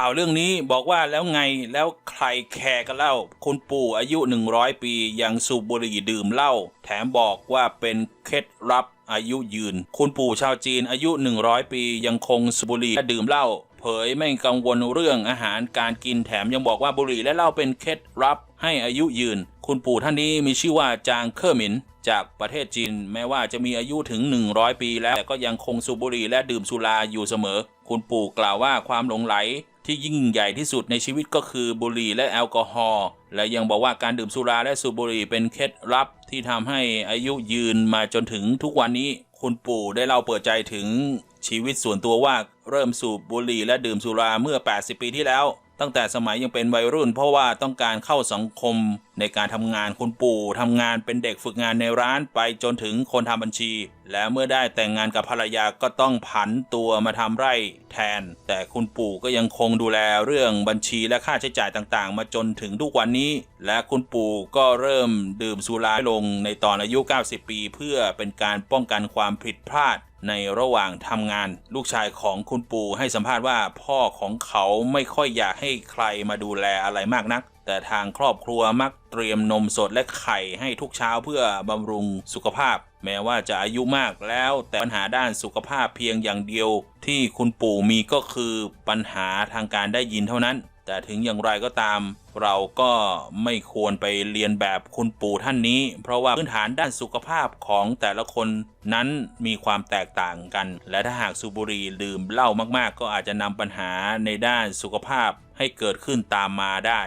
ข่าวเรื่องนี้บอกว่าแล้วไงแล้วใครแคร์กันเล่า คุณปู่อายุ 100 ปียังสูบบุหรี่ดื่มเหล้าแถมบอกว่าเป็นเคล็ดลับอายุยืน คุณปู่ชาวจีนอายุ 100 ปียังคงสูบบุหรี่และดื่มเหล้า เผยไม่กังวลเรื่องอาหารการกินแถมยังบอกว่าบุหรี่และเหล้าเป็นเคล็ดลับให้อายุยืน คุณปู่ท่านนี้มีชื่อว่าจางเคอร์หมินจากประเทศจีน แม้ว่าจะมีอายุถึง 100 ปีแล้วแต่ก็ยังคงสูบบุหรี่และดื่มสุราอยู่เสมอ คุณปู่กล่าวว่าความหลงไหลที่ยิ่งใหญ่ที่สุดในชีวิตก็คือบุหรี่และแอลกอฮอล์และยังบอกว่าการดื่มสุราและสูบบุหรี่เป็นเคล็ดลับที่ทำให้อายุยืนมาจนถึงทุกวันนี้ คุณปู่ได้เล่าเปิดใจถึงชีวิตส่วนตัวว่าเริ่มสูบบุหรี่และดื่มสุราเมื่อ 80 ปีที่แล้ว ตั้งแต่สมัยยังเป็นวัยรุ่น เพราะว่าต้องการเข้าสังคมในการทำงานคุณปู่ทำงานเป็นเด็กฝึกงานในร้านไปจนถึงคนทำบัญชี และเมื่อได้แต่งงานกับภรรยาก็ต้องผันตัวมาทำไร่แทน แต่คุณปู่ก็ยังคงดูแลเรื่องบัญชีและค่าใช้จ่ายต่างๆ มาจนถึงทุกวันนี้ และคุณปู่ก็เริ่มดื่มสุราลงในตอนอายุ 90 ปี เพื่อเป็นการป้องกันความผิดพลาด ในระหว่างทำงานลูกชายของคุณปู่ให้สัมภาษณ์ว่าพ่อของเขาไม่ค่อยอยากให้ใครมาดูแลอะไรมากนัก แต่ทางครอบครัวมักเตรียมนมสดและไข่ให้ทุกเช้าเพื่อบำรุงสุขภาพ แม้ว่าจะอายุมากแล้วแต่ปัญหาด้านสุขภาพเพียงอย่างเดียว ที่คุณปู่มีก็คือปัญหาทางการได้ยินเท่านั้น แต่ถึงอย่างไรก็ตาม เราก็ไม่ควรไปเรียนแบบคุณปู่ท่านนี้ เพราะว่าพื้นฐานด้านสุขภาพของแต่ละคนนั้นมีความแตกต่างกัน และถ้าหากสูบบุหรี่ดื่มเหล้ามากๆ ก็อาจจะนำปัญหาในด้านสุขภาพให้เกิดขึ้นตามมาได้